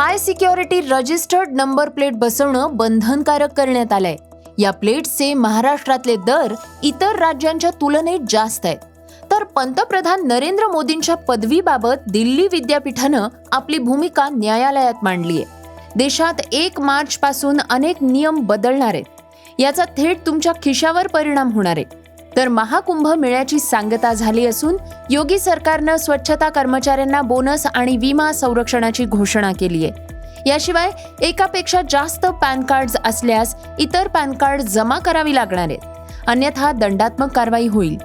High security registered number plate बसवणं बंधनकारक करण्यात आलंय. या प्लेट्सचे महाराष्ट्रातले दर इतर राज्यांच्या तुलनेत जास्त आहेत. तर पंतप्रधान नरेंद्र मोदींच्या पदवीबाबत दिल्ली विद्यापीठानं आपली भूमिका न्यायालयात मांडली आहे देशात एक मार्च पासून अनेक नियम बदलणार आहेत. याचा थेट तुमच्या खिशावर परिणाम होणार आहे. तर महाकुंभ मेळ्याची सांगता झाली असून योगी सरकारनं स्वच्छता कर्मचाऱ्यांना बोनस आणि विमा संरक्षणाची घोषणा केली आहे. याशिवाय एकापेक्षा जास्त पॅन कार्ड असल्यास इतर पॅन कार्ड जमा करावी लागणार आहेत. अन्यथा दंडात्मक कारवाई होईल.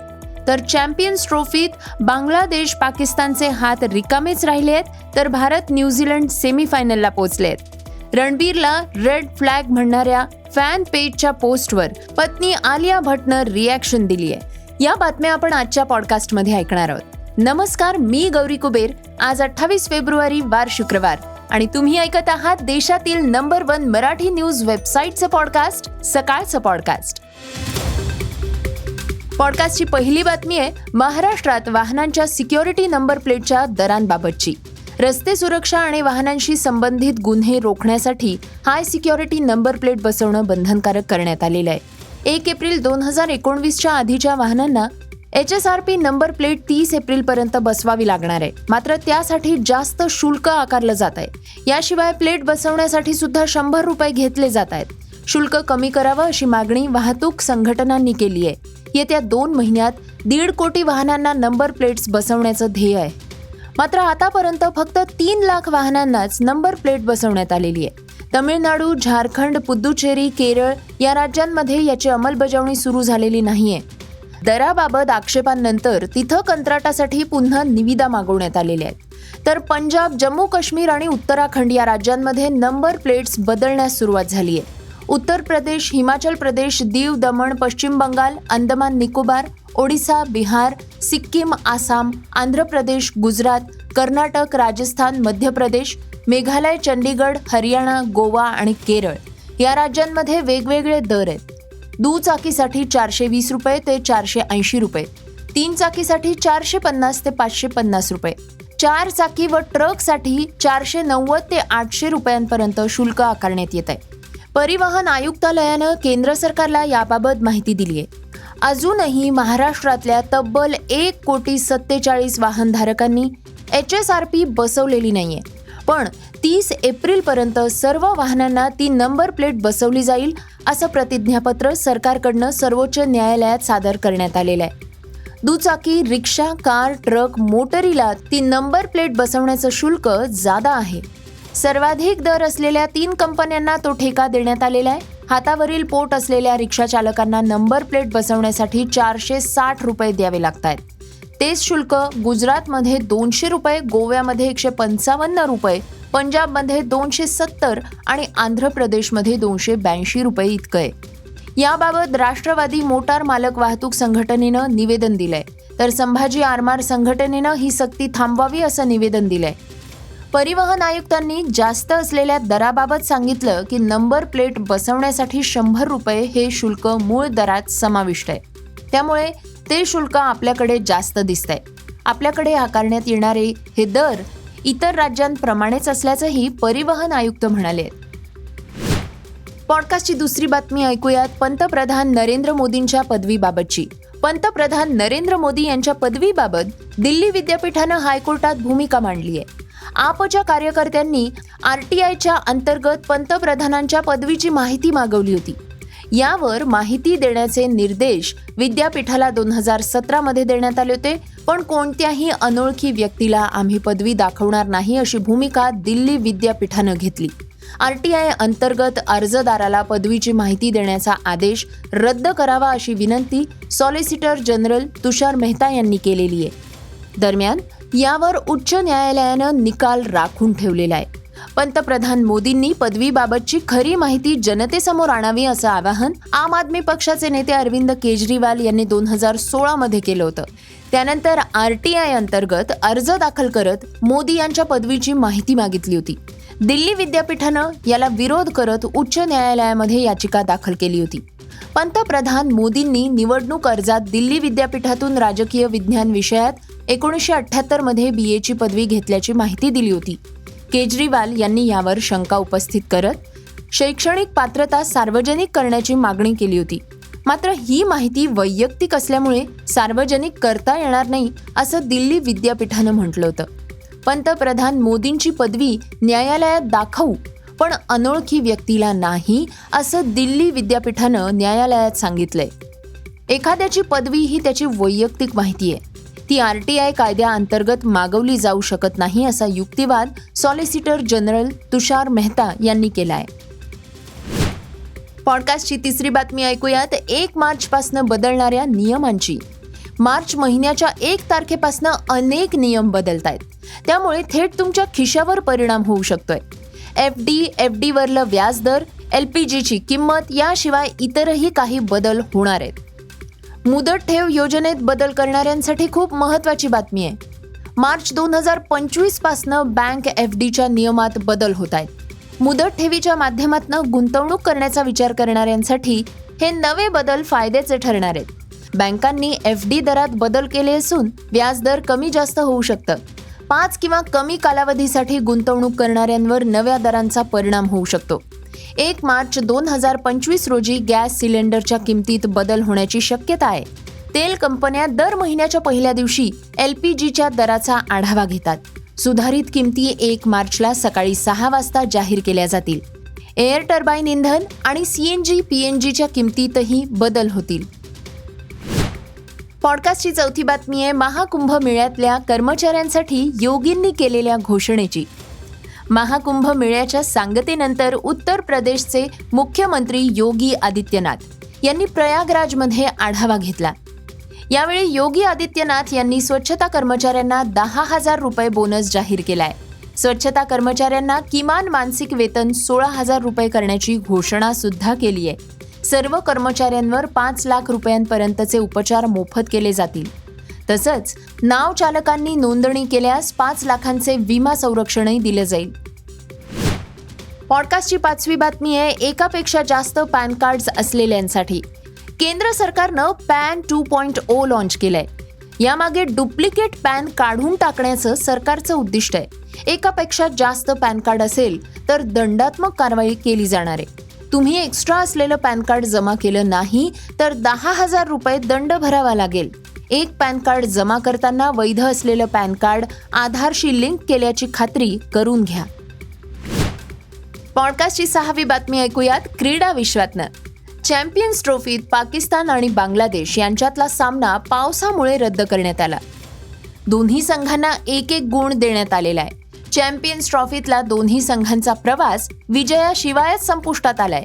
तर चॅम्पियन्स ट्रॉफीत बांगलादेश पाकिस्तानचे हात रिकामेच राहिले आहेत तर भारत न्यूझीलंड सेमीफायनलला पोहोचले आहेत. रणबीरला रेड फ्लॅग म्हणणाऱ्या फॅन पेजच्या पोस्टवर पत्नी आलिया भटनं रिॲक्शन दिली आहे या बातम्या आपण आजच्या पॉडकास्टमध्ये ऐकणार आहोत. नमस्कार मी गौरी कुबेर. आज अठ्ठावीस फेब्रुवारी वार शुक्रवार. आणि तुम्ही ऐकत आहात देशातील नंबर वन मराठी न्यूज वेबसाईटचं पॉडकास्ट सकाळचं पॉडकास्ट पॉडकास्टची पहिली बातमी आहे महाराष्ट्रात वाहनांच्या सिक्युरिटी नंबर प्लेटच्या दरांबाबतची. रस्ते सुरक्षा आणि वाहनांशी संबंधित गुन्हे रोखण्यासाठी हाय सिक्युरिटी नंबर प्लेट बसवणं बंधनकारक करण्यात आलेलं आहे. एक एप्रिल दोन हजार एकोणवीसच्या आधीच्या वाहनांना H S R P number plate तीस एप्रिलपर्यंत बसवावी लागणार आहे. मात्र त्यासाठी जास्त शुल्क आकारलं जात आहे. याशिवाय प्लेट बसवण्यासाठी सुद्धा शंभर रुपये घेतले जात आहेत. शुल्क कमी करावं अशी मागणी वाहतूक संघटनांनी केली आहे. येत्या दोन महिन्यात दीड कोटी वाहनांना नंबर प्लेट्स बसवण्याचं ध्येय आहे. मात्र आतापर्यंत फक्त तीन लाख वाहनांनाच नंबर प्लेट बसवण्यात आलेली आहे. तमिळनाडू झारखंड पुद्दुचेरी केरळ या राज्यांमध्ये याची अंमलबजावणी सुरू झालेली नाहीये. दराबाबत आक्षेपांनंतर तिथं कंत्राटासाठी पुन्हा निविदा मागवण्यात आलेल्या आहेत. तर पंजाब जम्मू काश्मीर आणि उत्तराखंड या राज्यांमध्ये नंबर प्लेट्स बदलण्यास सुरुवात झाली आहे. उत्तर प्रदेश हिमाचल प्रदेश दीव दमण पश्चिम बंगाल अंदमान निकोबार ओडिसा बिहार सिक्कीम आसाम आंध्र प्रदेश गुजरात कर्नाटक राजस्थान मध्य प्रदेश मेघालय चंडीगड हरियाणा गोवा आणि केरळ या राज्यांमध्ये वेगवेगळे दर आहेत. दुचाकीसाठी चारशे वीस रुपये ते चारशे ऐंशी रुपये तीन चाकीसाठी चारशे पन्नास ते पाचशे पन्नास रुपये चार चाकी व ट्रकसाठी चारशे नव्वद ते आठशे रुपयांपर्यंत शुल्क आकारण्यात येत आहे. परिवहन आयुक्तालयानं केंद्र सरकारला याबाबत माहिती दिली आहे. अजूनही महाराष्ट्रातल्या तब्बल एक कोटी सत्तेचाळीस वाहनधारकांनी एच एस आर पी बसवलेली नाहीये. पण तीस एप्रिलपर्यंत सर्व वाहनांना ती नंबर प्लेट बसवली जाईल असं प्रतिज्ञापत्र सरकारकडनं सर्वोच्च न्यायालयात सादर करण्यात आलेलं आहे. दुचाकी रिक्षा कार ट्रक मोटरीला ती नंबर प्लेट बसवण्याचं शुल्क जादा आहे. सर्वाधिक दर असलेल्या तीन कंपन्यांना तो ठेका देण्यात आलेला आहे. हातावरील पोट असलेल्या रिक्षा चालकांना नंबर प्लेट बसवण्यासाठी चारशे साठ रुपये द्यावे लागत आहेत तेच शुल्क गुजरातमध्ये दोनशे रुपये गोव्यामध्ये एकशे पंचावन्न रुपये पंजाबमध्ये दोनशे सत्तर आणि आंध्र प्रदेशमध्ये दोनशे ब्याऐंशी रुपये इतकं आहे. याबाबत राष्ट्रवादी मोटार मालक वाहतूक संघटनेनं निवेदन दिलंय. तर संभाजी आरमार संघटनेनं ही सक्ती थांबवावी असं निवेदन दिलंय. परिवहन आयुक्तांनी जास्त असलेल्या दराबाबत सांगितलं की नंबर प्लेट बसवण्यासाठी शंभर रुपये हे शुल्क मूळ दरात समाविष्ट आहे. त्यामुळे ते शुल्क आपल्याकडे जास्त दिसतंय. आपल्याकडे आकारण्यात येणारे हे दर इतर राज्यांप्रमाणेच असल्याचंही परिवहन आयुक्त म्हणाले. पॉडकास्टची दुसरी बातमी ऐकूयात. पंतप्रधान नरेंद्र मोदींच्या पदवीबाबतची. पंतप्रधान नरेंद्र मोदी यांच्या पदवीबाबत दिल्ली विद्यापीठानं हायकोर्टात भूमिका मांडली आहे आपच्या कार्यकर्त्यांनी आर टी आयच्या अंतर्गत पंतप्रधानांच्या पदवीची माहिती मागवली होती. यावर माहिती देण्याचे निर्देश विद्यापीठाला दोन हजार सतरामध्ये देण्यात आले होते. पण कोणत्याही अनोळखी व्यक्तीला आम्ही पदवी दाखवणार नाही अशी भूमिका दिल्ली विद्यापीठानं घेतली. आर टी आय अंतर्गत अर्जदाराला पदवीची माहिती देण्याचा आदेश रद्द करावा अशी विनंती सॉलिसिटर जनरल तुषार मेहता यांनी केलेली आहे. दरम्यान यावर उच्च न्यायालयानं निकाल राखून ठेवलेला आहे. पंतप्रधान मोदींनी पदवीबाबतची खरी माहिती जनतेसमोर आणावी असं आवाहन आम आदमी पक्षाचे नेते अरविंद केजरीवाल यांनी दोन हजार सोळामध्ये केलं होतं. त्यानंतर आर टी आय अंतर्गत अर्ज दाखल करत मोदी यांच्या पदवीची माहिती मागितली होती. दिल्ली विद्यापीठानं याला विरोध करत उच्च न्यायालयामध्ये याचिका दाखल केली होती. पंतप्रधान मोदींनी निवडणूक अर्जात दिल्ली विद्यापीठातून राजकीय विज्ञान विषयात एकोणीसशे अठ्ठ्याहत्तरमध्ये बी एची पदवी घेतल्याची माहिती दिली होती. केजरीवाल यांनी यावर शंका उपस्थित करत शैक्षणिक पात्रता सार्वजनिक करण्याची मागणी केली होती. मात्र ही माहिती वैयक्तिक असल्यामुळे सार्वजनिक करता येणार नाही असं दिल्ली विद्यापीठानं म्हटलं होतं. पंतप्रधान मोदींची पदवी न्यायालयात दाखवू. पण अनोळखी व्यक्तीला नाही असं दिल्ली विद्यापीठानं न्यायालयात सांगितलंय. एखाद्याची पदवी ही त्याची वैयक्तिक माहिती आहे. ती आर टी आय कायद्याअंतर्गत मागवली जाऊ शकत नाही असा युक्तिवाद सॉलिसिटर जनरल तुषार मेहता यांनी केलाय. पॉडकास्टची तिसरी बातमी ऐकूयात. एक मार्चपासनं बदलणाऱ्या नियमांची. मार्च महिन्याच्या एक तारखेपासून अनेक नियम बदलत आहेत त्यामुळे थेट तुमच्या खिशावर परिणाम होऊ शकतोय. एफ डी एफ डीवरलं व्याजदर एल पी जीची किंमत याशिवाय इतरही काही बदल होणार आहेत. मुदत ठेव योजनेत बदल करणाऱ्यांसाठी खूप महत्वाची बातमी आहे. मार्च दोन हजार पंचवीस पासनं बँक एफ डीच्या नियमात बदल होत आहेत मुदत ठेवीच्या माध्यमातून गुंतवणूक करण्याचा विचार करणाऱ्यांसाठी हे नवे बदल फायद्याचे ठरणार आहेत. बँकांनी एफ डी दरात बदल केले असून व्याजदर कमी जास्त होऊ शकतं. पाच किंवा कमी कालावधीसाठी गुंतवणूक करणाऱ्यांवर नव्या दरांचा परिणाम होऊ शकतो. एक मार्च दोन हजार पंचवीस रोजी गॅस सिलेंडरच्या किमतीत बदल होण्याची शक्यता आहे. तेल कंपन्या दर महिन्याच्या पहिल्या दिवशी एल पी जीच्या दराचा आढावा घेतात. सुधारित किमती एक मार्चला सकाळी सहा वाजता जाहीर केल्या जातील. एअर टर्बाईन इंधन आणि C N G P N जीच्या किमतीतही बदल होतील. पॉडकास्टची चौथी बातमी आहे महाकुंभ मेळ्यातल्या कर्मचाऱ्यांसाठी योगींनी केलेल्या घोषणेची. महाकुंभ मेळ्याच्या सांगतेनंतर उत्तर प्रदेशचे मुख्यमंत्री योगी आदित्यनाथ यांनी प्रयागराजमध्ये आढावा घेतला. यावेळी योगी आदित्यनाथ यांनी स्वच्छता कर्मचाऱ्यांना दहा हजार रुपये बोनस जाहीर केलाय. स्वच्छता कर्मचाऱ्यांना किमान मानसिक वेतन सोळा हजार रुपये करण्याची घोषणा सुद्धा केली आहे सर्व कर्मचाऱ्यांवर पाच लाख रुपयांपर्यंतचे उपचार मोफत केले जातील. तसंच नाव चालकांनी नोंदणी केल्यास पाच लाखांचे विमा संरक्षणही दिले जाईल. पॉडकास्टची पाचवी बातमी आहे एकापेक्षा जास्त पॅन कार्ड्स असलेल्यांसाठी. केंद्र सरकारनं PAN two point O launch केलंय. यामागे डुप्लिकेट पॅन काढून टाकण्याचं सरकारचं उद्दिष्ट आहे. एकापेक्षा जास्त पॅन कार्ड असेल तर दंडात्मक कारवाई केली जाणार आहे. तुम्ही एक्स्ट्रा असलेलं पॅन कार्ड जमा केलं नाही तर दहा हजार रुपये दंड भरावा लागेल. एक पॅन कार्ड जमा करताना वैध असलेलं पॅन कार्ड आधारशी लिंक केल्याची खात्री करून घ्या. पॉडकास्टची सहावी बातमी ऐकूयात क्रीडा विश्वातनं. चॅम्पियन्स ट्रॉफीत पाकिस्तान आणि बांगलादेश यांच्यातला सामना पावसामुळे रद्द करण्यात आला. दोन्ही संघांना एक एक गुण देण्यात आलेला आहे. चॅम्पियन्स ट्रॉफीतला दोन्ही संघांचा प्रवास विजयाशिवायच संपुष्टात आलाय.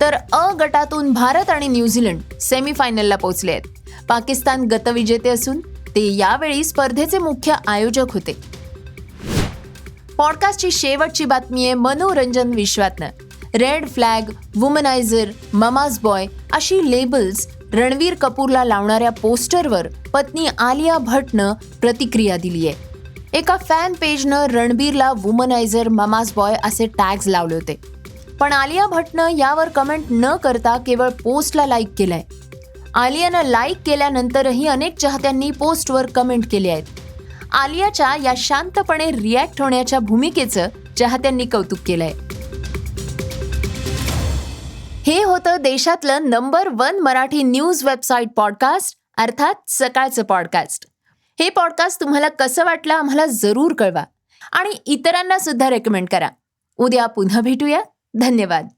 तर अ गटातून भारत आणि न्यूझीलंड सेमीफायनलला पोहोचले आहेत. पाकिस्तान गतविजेते असून ते यावेळी स्पर्धेचे मुख्य आयोजक होते. पॉडकास्टची शेवटची बातमी आहे मनोरंजन विश्वातनं. Red flag womaniser mama's boy अशी लेबल्स रणवीर कपूरला लावणाऱ्या पोस्टरवर पत्नी आलिया भट्टनं प्रतिक्रिया दिली आहे एका फॅन पेजनं रणबीरला वुमनायझर ममाज बॉय असे टॅग्स लावले होते. पण आलिया भट्टनं यावर कमेंट न करता केवळ पोस्टला लाईक केलंय. आलियानं लाईक केल्यानंतरही अनेक चाहत्यांनी पोस्टवर कमेंट केले आहेत. आलियाच्या या शांतपणे रिॲक्ट होण्याच्या भूमिकेचं चाहत्यांनी कौतुक केलंय. हे होतं देशातलं number one Marathi news website podcast अर्थात सकाळचं पॉडकास्ट हे पॉडकास्ट तुम्हाला कसं वाटलं आम्हाला जरूर कळवा. आणि इतरांना सुद्धा रेकमेंड करा. उद्या पुन्हा भेटूया. धन्यवाद.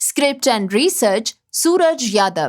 Script and research Suraj Yadav